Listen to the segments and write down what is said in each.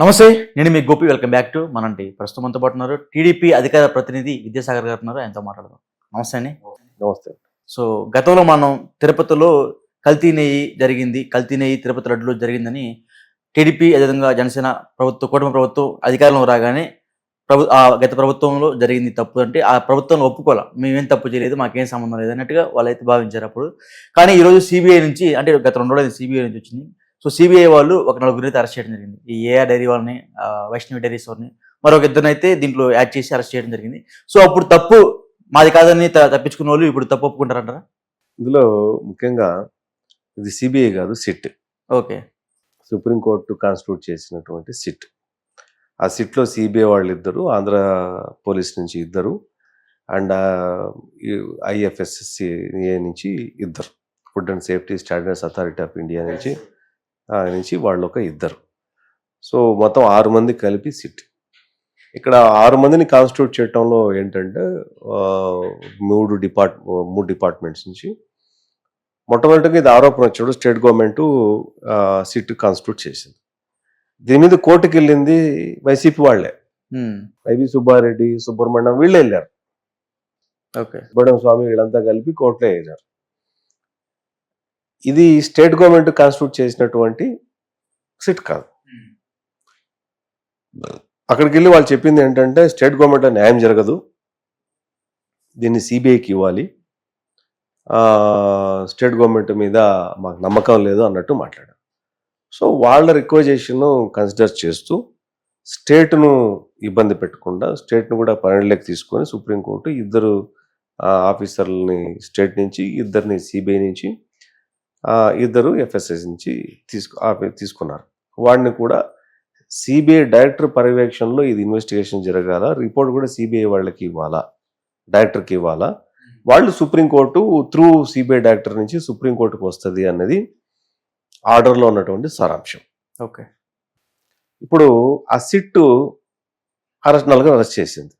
నమస్తే నేను మీ గోపి. వెల్కమ్ బ్యాక్ టు మనంటి. ప్రస్తుతం పాటు ఉన్నారు టీడీపీ అధికార ప్రతినిధి విద్యాసాగర్ గారు ఉన్నారు. ఆయనతో మాట్లాడదాం. నమస్తే అండి. నమస్తే. సో గతంలో మనం తిరుపతిలో కల్తీ నెయ్యి జరిగింది కల్తీ నెయ్యి తిరుపతి లడ్డులో జరిగిందని టీడీపీ అదేవిధంగా జనసేన ప్రభుత్వం కూటమి ప్రభుత్వం అధికారంలో రాగానే ప్రభు ఆ గత ప్రభుత్వంలో జరిగింది తప్పు అంటే ఆ ప్రభుత్వంలో ఒప్పుకోవాలి? మేమేం తప్పు చేయలేదు మాకేం సంబంధం లేదు అన్నట్టుగా వాళ్ళైతే భావించారు అప్పుడు. కానీ ఈరోజు సిబిఐ నుంచి అంటే గత రెండు రోజులు సిబిఐ నుంచి వచ్చింది. సో సిబిఐ వాళ్ళు ఒక నలుగురిని అయితే అరెస్ట్ చేయడం జరిగింది. ఈ ఏఆర్ డైరీ వాళ్ళని వైష్ణవి డైరీస్ వాళ్ళని మరొక ఇద్దరిని అయితే దీంట్లో యాడ్ చేసి అరెస్ట్ చేయడం జరిగింది. సో అప్పుడు తప్పు మాది కాదని తప్పించుకున్న వాళ్ళు ఇప్పుడు తప్పు ఒప్పుకుంటారంటారా? ఇందులో ముఖ్యంగా ఇది సిబిఐ కాదు SIT. Okay. Supreme court constitute చేసినటువంటి సిట్. ఆ సిట్లో సిబిఐ వాళ్ళు ఇద్దరు ఆంధ్ర పోలీస్ నుంచి ఇద్దరు అండ్ ఐఎఫ్ఎస్ఎస్సిఏ నుంచి ఇద్దరు. Food and safety standards authority of India నుంచి నుంచి వాళ్ళు ఒక ఇద్దరు. సో మొత్తం ఆరు మంది కలిపి సిట్. ఇక్కడ ఆరు మందిని కాన్స్టిట్యూట్ చేయటంలో ఏంటంటే మూడు డిపార్ట్ మూడు డిపార్ట్మెంట్స్ నుంచి. మొట్టమొదటిగా ఇది ఆరోపణ వచ్చాడు స్టేట్ గవర్నమెంట్ సిట్ కాన్స్టిట్యూట్ చేసింది. దీని మీద కోర్టుకి వెళ్ళింది వైసీపీ వాళ్ళే. ఉమ్, వైవి సుబ్బారెడ్డి సుబ్రహ్మణ్యం వీళ్ళే వెళ్ళారు. ఓకే. సుబ్రహ్మణ్యం స్వామి వీళ్ళంతా కలిపి కోర్టులో వెళ్ళారు ఇది స్టేట్ గవర్నమెంట్ కాన్స్టిట్యూట్ చేసినటువంటి సిట్ కాదు. అక్కడికి వెళ్ళి వాళ్ళు చెప్పింది ఏంటంటే స్టేట్ గవర్నమెంట్ న్యాయం జరగదు. దీన్ని సిబిఐకి ఇవ్వాలి. స్టేట్ గవర్నమెంట్ మీద మాకు నమ్మకం లేదు అన్నట్టు మాట్లాడారు. సో వాళ్ళ రిక్వజేషన్ కన్సిడర్ చేస్తూ స్టేట్ను ఇబ్బంది పెట్టకుండా స్టేట్ను కూడా పరిగణలోకి తీసుకొని సుప్రీంకోర్టు ఇద్దరు ఆఫీసర్లని స్టేట్ నుంచి ఇద్దరిని సిబిఐ నుంచి ఇద్దరు ఎఫ్ఎస్ఎస్ నుంచి తీసుకు తీసుకున్నారు. వాడిని కూడా సిబిఐ డైరెక్టర్ పర్యవేక్షణలో ఇది ఇన్వెస్టిగేషన్ జరగాల? రిపోర్ట్ కూడా సిబిఐ వాళ్ళకి ఇవ్వాలా? డైరెక్టర్కి ఇవ్వాలా? వాళ్ళు సుప్రీంకోర్టు త్రూ సిబిఐ డైరెక్టర్ నుంచి సుప్రీంకోర్టుకు వస్తుంది అన్నది ఆర్డర్లో ఉన్నటువంటి సారాంశం. ఓకే. ఇప్పుడు ఆ సిట్టు అరెస్ట్ నలుగురు అరెస్ట్ చేసింది.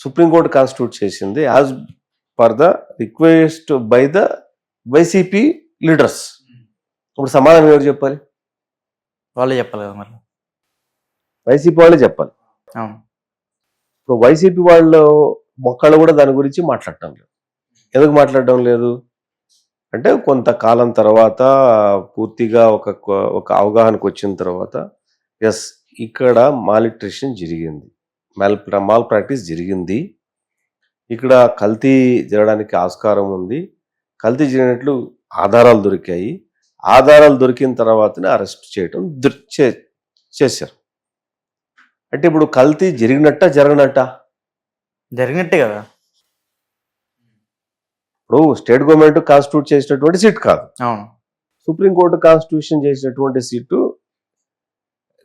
సుప్రీంకోర్టు కాన్స్టిట్యూట్ చేసింది as per the request by the YCP leaders. ఇప్పుడు సమాధానం ఎవరు చెప్పాలి? వాళ్ళే చెప్పాలి కదా మరి. వైసీపీ వాళ్ళే చెప్పాలి. అవును. ఇప్పుడు వైసీపీ వాళ్ళు ఒక్కళ్ళు కూడా దాని గురించి మాట్లాడటం లేదు. ఎందుకు మాట్లాడటం లేదు? అంటే కొంతకాలం తర్వాత పూర్తిగా ఒక ఒక అవగాహనకు వచ్చిన తర్వాత ఎస్ ఇక్కడ మాలిట్రిషన్ జరిగింది. మాల్ మాల్ ప్రాక్టీస్ జరిగింది. ఇక్కడ కల్తీ జరగడానికి ఆస్కారం ఉంది. కల్తీ జరిగినట్లు ఆధారాలు దొరికాయి. ఆధారాలు దొరికిన తర్వాతనే అరెస్ట్ చేయటం చేశారు. అంటే ఇప్పుడు కల్తీ జరిగినట్ట జరగనట్ట? జరిగినట్టే కదా. ఇప్పుడు స్టేట్ గవర్నమెంట్ కాన్స్టిట్యూట్ చేసినటువంటి సీట్ కాదు. అవును. సుప్రీంకోర్టు కాన్స్టిట్యూషన్ చేసినటువంటి SIT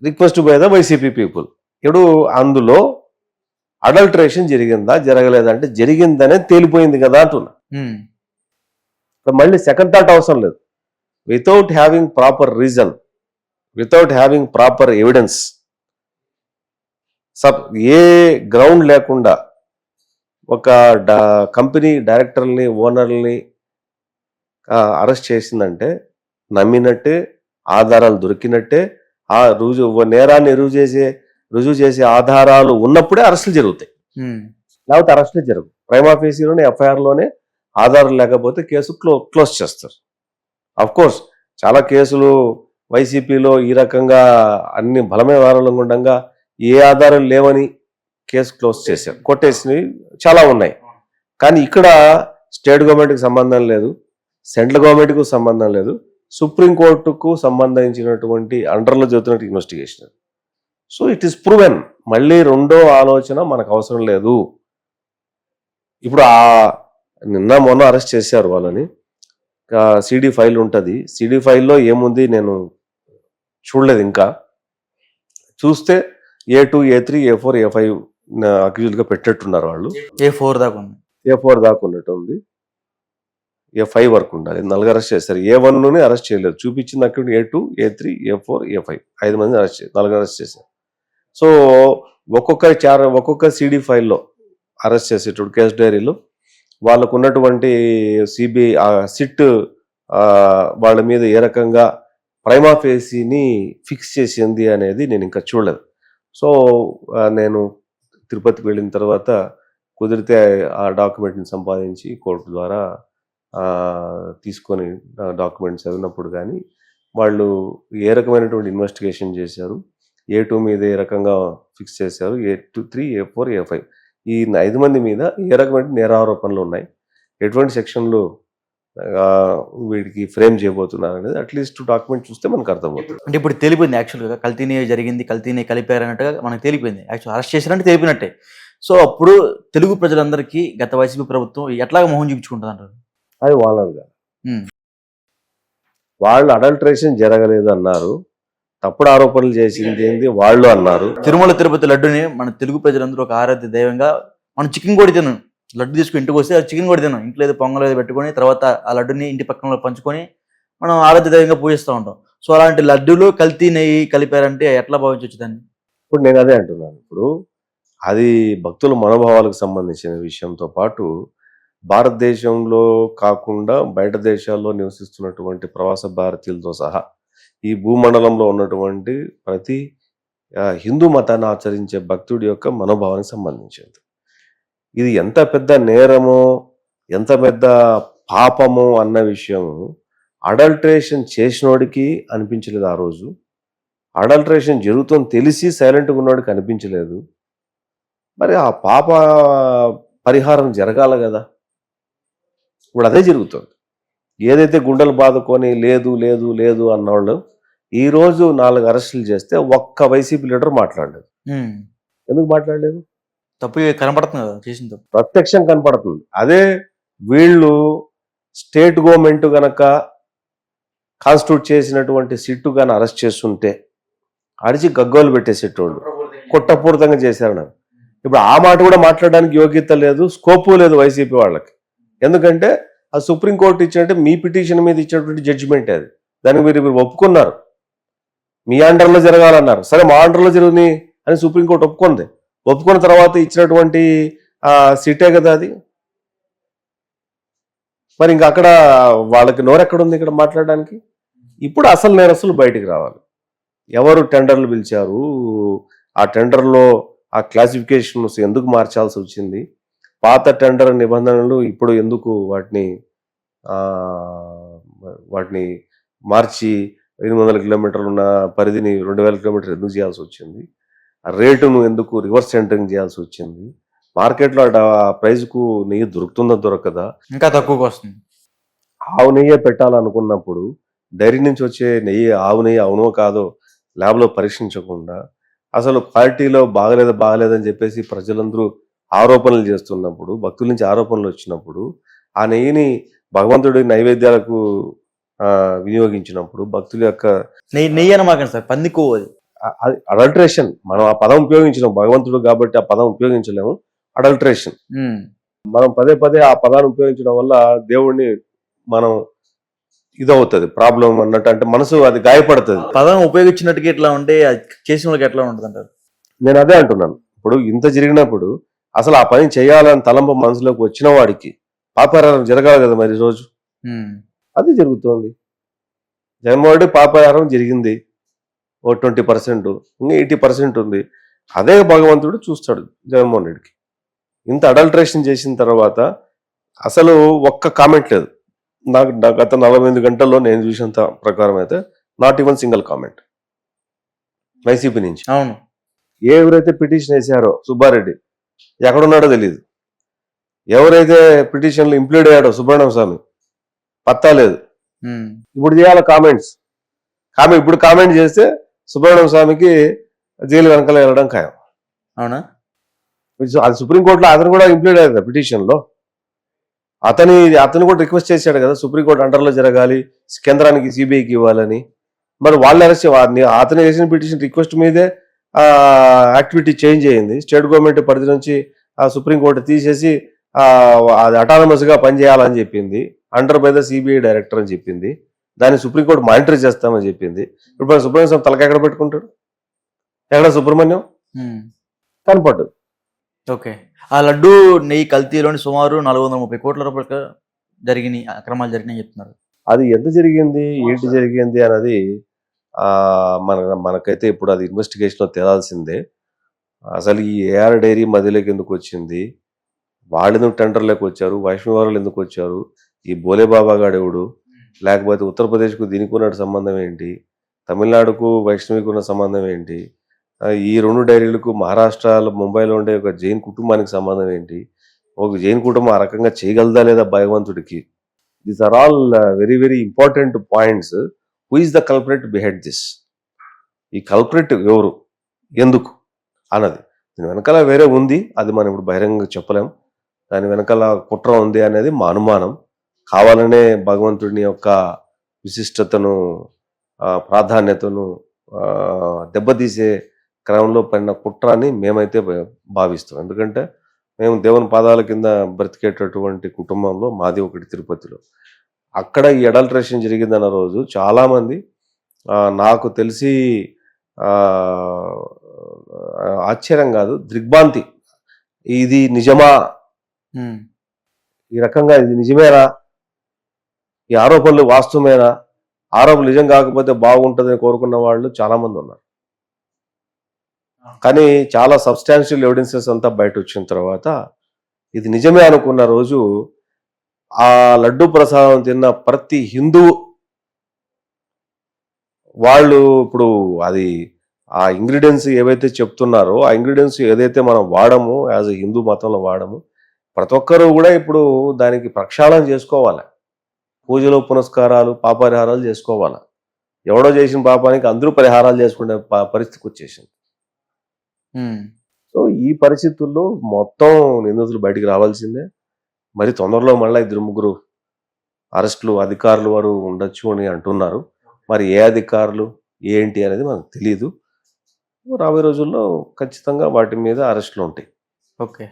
request by the YCP people. ఇప్పుడు అందులో అడల్టరేషన్ జరిగిందా జరగలేదా? అంటే జరిగిందనే తేలిపోయింది కదా అంటున్నా. మళ్ళీ సెకండ్ థాట్ అవసరం లేదు. Without having proper reason without having proper evidence sub a ground లేకుండా ఒక కంపెనీ డైరెక్టర్ని ఓనర్ని అరెస్ట్ చేసిందంటే నమ్మినట్టే ఆధారాలు దొరికినట్టే ఆ రుజువు నేరాన్ని రుజువు చేసే రుజువు చేసే ఆధారాలు ఉన్నప్పుడే అరెస్టులు జరుగుతాయి. లేకపోతే అరెస్టులు జరగవు. ప్రైమ్ ఆఫీసీలోనే ఎఫ్ఐఆర్లోనే ఆధారం లేకపోతే కేసు క్లో క్లోజ్ చేస్తారు. కోర్స్ చాలా కేసులు వైసీపీలో ఈ రకంగా అన్ని బలమైన ఆధారాలు ఉండగా ఏ ఆధారం లేవని కేసు క్లోజ్ చేశారు. కొట్టేసినవి చాలా ఉన్నాయి. కానీ ఇక్కడ స్టేట్ గవర్నమెంట్కి సంబంధం లేదు సెంట్రల్ గవర్నమెంట్కు సంబంధం లేదు సుప్రీంకోర్టుకు సంబంధించినటువంటి అండర్లో జరుగుతున్న investigation. So it is proven మళ్ళీ రెండో ఆలోచన మనకు అవసరం లేదు. ఇప్పుడు ఆ నిన్న మొన్న అరెస్ట్ చేశారు వాళ్ళని. సిడి ఫైల్ ఉంటుంది. సిడి ఫైల్లో ఏముంది నేను చూడలేదు ఇంకా. చూస్తే A two A three A four A five అక్యూజ్డ్గా పెట్టేట్టున్నారు వాళ్ళు. ఏ ఫోర్ దాకా ఉంది? ఏ ఫోర్ దాకా ఉన్నట్టు ఉంది. ఏ ఫైవ్ వరకు ఉండాలి. నలుగురు అరెస్ట్ చేస్తారు ఏ వన్ అరెస్ట్ చేయలేదు. చూపించింది అక్కడ A two A three A four A five. ఐదు మంది అరెస్ట్ చేశారు నలుగురు అరెస్ట్ చేశారు. సో ఒక్కొక్క చార్ ఒక్కొక్క సిడి ఫైల్లో అరెస్ట్ చేసేటప్పుడు కేసు డైరీలో వాళ్ళకు ఉన్నటువంటి సిబిఐ సిట్ వాళ్ళ మీద ఏ రకంగా ప్రైమా ఫేసీని ఫిక్స్ చేసింది అనేది నేను ఇంకా చూడలేదు. సో నేను తిరుపతికి వెళ్ళిన తర్వాత కుదిరితే ఆ డాక్యుమెంట్ని సంపాదించి కోర్టు ద్వారా తీసుకొని డాక్యుమెంట్స్ చదివినప్పుడు కానీ వాళ్ళు ఏ రకమైనటువంటి ఇన్వెస్టిగేషన్ చేశారు ఏ టూ మీద ఏ రకంగా ఫిక్స్ చేశారు A two three A four A five ఈ ఐదు మంది మీద ఏ రకమైన నేరారోపణలు ఉన్నాయి? ఎటువంటి సెక్షన్లు వీడికి ఫ్రేమ్ చేయబోతున్నారు అనేది అట్లీస్ట్ డాక్యుమెంట్ చూస్తే మనకు అర్థమవుతుంది. అంటే ఇప్పుడు తెలిపోయింది యాక్చువల్గా కల్తీనే జరిగింది కల్తీనే కలిపారు అన్నట్టుగా మనకు తెలిపోయింది. యాక్చువల్ అరెస్ట్ చేసినట్టు తెలిపినట్టే సో అప్పుడు తెలుగు ప్రజలందరికీ గత వైసీపీ ప్రభుత్వం ఎట్లా మొహం చూపించుకుంటుంది అంటారు అది ఉమ్. వాళ్ళు అడల్ట్రేషన్ జరగలేదు అన్నారు తప్పుడు ఆరోపణలు చేసింది ఏంది? వాళ్ళు అన్నారు. తిరుమల తిరుపతి లడ్డుని మన తెలుగు ప్రజలందరూ ఒక ఆరాధ్య దైవంగా మనం చికెన్ కూడా తిన్నాం. లడ్డు తీసుకుని ఇంటికి వస్తే చికెన్ కూడా తిన్నాం. ఇంట్లో ఏదో పొంగల్ ఏదో పెట్టుకొని తర్వాత ఆ లడ్డుని ఇంటి పక్కన పంచుకొని మనం ఆరాధ్య దైవంగా పూజిస్తూ ఉంటాం. సో అలాంటి లడ్డూలు కల్తీ నెయ్యి కలిపారంటే ఎట్లా భావించవచ్చు దాన్ని? ఇప్పుడు నేను అదే అంటున్నాను. ఇప్పుడు అది భక్తుల మనోభావాలకు సంబంధించిన విషయంతో పాటు భారతదేశంలో కాకుండా బయట దేశాల్లో నివసిస్తున్నటువంటి ప్రవాస భారతీయులతో సహా ఈ భూమండలంలో ఉన్నటువంటి ప్రతి హిందూ మతాన్ని ఆచరించే భక్తుడి యొక్క మనోభావానికి సంబంధించింది. ఇది ఎంత పెద్ద నేరమో ఎంత పెద్ద పాపమో అన్న విషయం అడల్ట్రేషన్ చేసినోడికి అనిపించలేదు ఆ రోజు. అడల్ట్రేషన్ జరుగుతుంది తెలిసి సైలెంట్గా ఉన్నోడికి అనిపించలేదు. మరి ఆ పాప పరిహారం జరగాల కదా. ఇప్పుడు అదే జరుగుతుంది. ఏదైతే గుండెలు బాదుకొని లేదు లేదు లేదు అన్నవాళ్ళు ఈ రోజు నాలుగు అరెస్టులు చేస్తే ఒక్క వైసీపీ లీడర్ మాట్లాడలేదు. ఎందుకు మాట్లాడలేదు? తప్పు కనపడుతుంది కదా చేసిన తప్పు. ప్రత్యక్షం కనపడుతుంది. అదే వీళ్ళు స్టేట్ గవర్నమెంట్ గనక కాన్స్టిట్యూట్ చేసినటువంటి సిట్టు గాని అరెస్ట్ చేస్తుంటే అడిచి గగ్గోలు పెట్టేసేటోళ్ళు. కుట్రపూరితంగా చేశారన్నారు ఇప్పుడు ఆ మాట కూడా మాట్లాడడానికి యోగ్యత లేదు స్కోపు లేదు వైసీపీ వాళ్ళకి. ఎందుకంటే ఆ సుప్రీంకోర్టు ఇచ్చినట్టే మీ పిటిషన్ మీద ఇచ్చినటువంటి జడ్జిమెంట్ అది. దానికి మీరు మీరు ఒప్పుకున్నారు. మీ అండర్లో జరగాలన్నారు. సరే మా అండర్లో జరుగుని అని సుప్రీంకోర్టు ఒప్పుకుంది. ఒప్పుకున్న తర్వాత ఇచ్చినటువంటి ఆ సిటే కదా అది? మరి ఇంకా అక్కడ వాళ్ళకి నోరెక్కడుంది ఇక్కడ మాట్లాడడానికి? ఇప్పుడు అసలు నేరస్తులు బయటికి రావాలి. ఎవరు టెండర్లు పిలిచారు? ఆ టెండర్లో ఆ క్లాసిఫికేషన్స్ ఎందుకు మార్చాల్సి వచ్చింది? పాత టెండర్ నిబంధనలు ఇప్పుడు ఎందుకు వాటిని వాటిని మార్చి ఎనిమిది వందల కిలోమీటర్లు ఉన్న పరిధిని రెండు వేల కిలోమీటర్లు ఎందుకు చేయాల్సి వచ్చింది? ఆ రేటును ఎందుకు రివర్స్ సెంటరింగ్ చేయాల్సి వచ్చింది? మార్కెట్లో ఆ ప్రైస్కు నెయ్యి దొరుకుతుందా దొరకదా? ఇంకా తక్కువకి వస్తుంది. ఆవు నెయ్యే పెట్టాలనుకున్నప్పుడు డైరీ నుంచి వచ్చే నెయ్యి ఆవు నెయ్యి అవునో కాదో ల్యాబ్లో పరీక్షించకుండా అసలు క్వాలిటీలో బాగలేదా బాగలేదని చెప్పేసి ప్రజలందరూ ఆరోపణలు చేస్తున్నప్పుడు భక్తుల నుంచి ఆరోపణలు వచ్చినప్పుడు ఆ నెయ్యిని భగవంతుడి నైవేద్యాలకు వినియోగించినప్పుడు భక్తుల యొక్క నెయ్యి నెయ్యి అనమాకండి సార్ పంది కొవ్వు అది అడల్ట్రేషన్. మనం ఆ పదం ఉపయోగించలేం భగవంతుడు కాబట్టి ఆ పదం ఉపయోగించలేము అడల్ట్రేషన్. మనం పదే పదే ఆ పదాన్ని ఉపయోగించడం వల్ల దేవుడిని మనం ఇదవుతుంది ప్రాబ్లం అన్నట్టు అంటే మనసు అది గాయపడుతుంది. పదం ఉపయోగించినట్టుగా ఎట్లా ఉంటే అది చేసిన వాళ్ళకి ఎట్లా ఉంటుంది అంటారు నేను అదే అంటున్నాను. ఇప్పుడు ఇంత జరిగినప్పుడు అసలు ఆ పని చేయాలని తలంపు మనసులోకి వచ్చిన వాడికి పాపారారం జరగాలి కదా మరి రోజు. అది జరుగుతోంది. జగన్మోహన్ పాపారారం జరిగింది. ఓ ట్వంటీ పర్సెంట్ ఇంకా ఎయిటీ పర్సెంట్ ఉంది. అదే భగవంతుడు చూస్తాడు జగన్మోహన్ రెడ్డికి ఇంత అడల్ట్రేషన్ చేసిన తర్వాత అసలు ఒక్క కామెంట్ లేదు. నాకు గత నలభై ఎనిమిది గంటల్లో నేను చూసినంత ప్రకారం అయితే not even single comment. YCP నుంచి. అవును. ఎవరైతే పిటిషన్ వేసారో సుబ్బారెడ్డి ఎక్కడున్నాడో తెలియదు ఎవరైతే పిటిషన్లు ఇంప్లీడ్ అయ్యాడో సుబ్రహ్మణ్యం స్వామి పత్తా లేదు. ఇప్పుడు చేయాలి కామెంట్స్ కామెంట్ ఇప్పుడు కామెంట్ చేస్తే సుబ్రహ్మణ్యం స్వామికి జైలు వెనకాల వెళ్ళడం ఖాయం. అవునా? అది సుప్రీంకోర్టులో అతను కూడా ఇంప్లీడ్ అయ్యారు పిటిషన్లో అతని అతను కూడా రిక్వెస్ట్ చేశాడు కదా సుప్రీంకోర్టు అండర్లో జరగాలి కేంద్రానికి సిబిఐకి ఇవ్వాలని. మరి వాళ్ళు అరెస్ట్ అతను చేసిన పిటిషన్ రిక్వెస్ట్ మీదే ఆ యాక్టివిటీ చేంజ్ అయ్యింది స్టేట్ గవర్నమెంట్ పరిధి నుంచి ఆ సుప్రీంకోర్టు తీసేసి అది అటానమస్గా పనిచేయాలని చెప్పింది. Under by the CBI director అని చెప్పింది. దాన్ని సుప్రీంకోర్టు మానిటర్ చేస్తామని చెప్పింది. ఇప్పుడు మరి సుబ్రహ్మణ్యం స్వామి తలక ఎక్కడ పెట్టుకుంటాడు? ఎక్కడ సుబ్రహ్మణ్యం. కనపడ్డు ఓకే ఆ లడ్డు నెయ్యి కల్తీలోని సుమారు నాలుగు వందల ముప్పై కోట్ల రూపాయలు జరిగినాయి అక్రమాలు జరిగినాయి చెప్తున్నారు. అది ఎంత జరిగింది? ఏంటి జరిగింది అన్నది ఆ, మన మనకైతే ఇప్పుడు అది ఇన్వెస్టిగేషన్లో తేలాల్సిందే. అసలు ఈ ఏఆర్ డైరీ మధ్యలోకి ఎందుకు వచ్చింది? వాళ్ళు ఎందుకు టెండర్లోకి వచ్చారు? వైష్ణవారులు ఎందుకు వచ్చారు? ఈ బోలేబాబా గాడెవడు? లేకపోతే ఉత్తరప్రదేశ్కు దీనికి ఉన్నట్టు సంబంధం ఏంటి? తమిళనాడుకు వైష్ణవికి ఉన్న సంబంధం ఏంటి? ఈ రెండు డైరీలకు మహారాష్ట్రలో ముంబైలో ఉండే ఒక జైన్ కుటుంబానికి సంబంధం ఏంటి? ఒక జైన్ కుటుంబం ఆ రకంగా చేయగలదా లేదా భగవంతుడికి? These are all very very important points who is the culprit behind this ఈ కల్పరేట్ ఎవరు? ఎందుకు? అన్నది. దీని వెనకాల వేరే ఉంది. అది మనం ఇప్పుడు బహిరంగంగా చెప్పలేం. దాని వెనకాల కుట్ర ఉంది అనేది మా అనుమానం. కావాలనే భగవంతుడిని యొక్క విశిష్టతను ప్రాధాన్యతను దెబ్బతీసే క్రమంలో పడిన కుట్ర అని మేమైతే భావిస్తాం. ఎందుకంటే మేము దేవుని పాదాల కింద బ్రతికేటటువంటి కుటుంబంలో మాది ఒకటి తిరుపతిలో. అక్కడ ఈ అడల్ట్రేషన్ జరిగిందన్న రోజు చాలామంది నాకు తెలిసి ఆశ్చర్యం కాదు దిగ్భ్రాంతి. ఇది నిజమా? ఈ రకంగా ఇది నిజమేనా ఈ ఆరోపణలు వాస్తవమేనా? ఆరోపణలు నిజం కాకపోతే బాగుంటుందని కోరుకున్న వాళ్ళు చాలామంది ఉన్నారు. కానీ చాలా సబ్స్టాన్షియల్ ఎవిడెన్సెస్ అంతా బయట వచ్చిన తర్వాత ఇది నిజమే అనుకున్న రోజు ఆ లడ్డు ప్రసాదం తిన్న ప్రతి హిందూ వాళ్ళు ఇప్పుడు అది ఆ ఇంగ్రీడియంట్స్ ఏవైతే చెప్తున్నారో ఆ ఇంగ్రీడియంట్స్ ఏదైతే మనం వాడము యాజ్ హిందూ మతంలో వాడము ప్రతి ఒక్కరూ కూడా ఇప్పుడు దానికి ప్రక్షాళన చేసుకోవాలి. పూజలు పునస్కారాలు పాపరిహారాలు చేసుకోవాలి? ఎవడో చేసిన పాపానికి అందరూ పరిహారాలు చేసుకునే పరిస్థితికి వచ్చేసింది. సో ఈ పరిస్థితుల్లో మొత్తం నిందితులు బయటికి రావాల్సిందే. మరి తొందరలో మళ్ళీ ఇద్దరు ముగ్గురు అరెస్టులు అధికారులు వారు ఉండొచ్చు అని అంటున్నారు. మరి ఏ అధికారులు ఏంటి అనేది మనకు తెలియదు రాబోయే రోజుల్లో ఖచ్చితంగా వాటి మీద అరెస్టులు ఉంటాయి. ఓకే.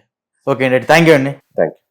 ఓకే అండి. థ్యాంక్ యూ అండి. Thank you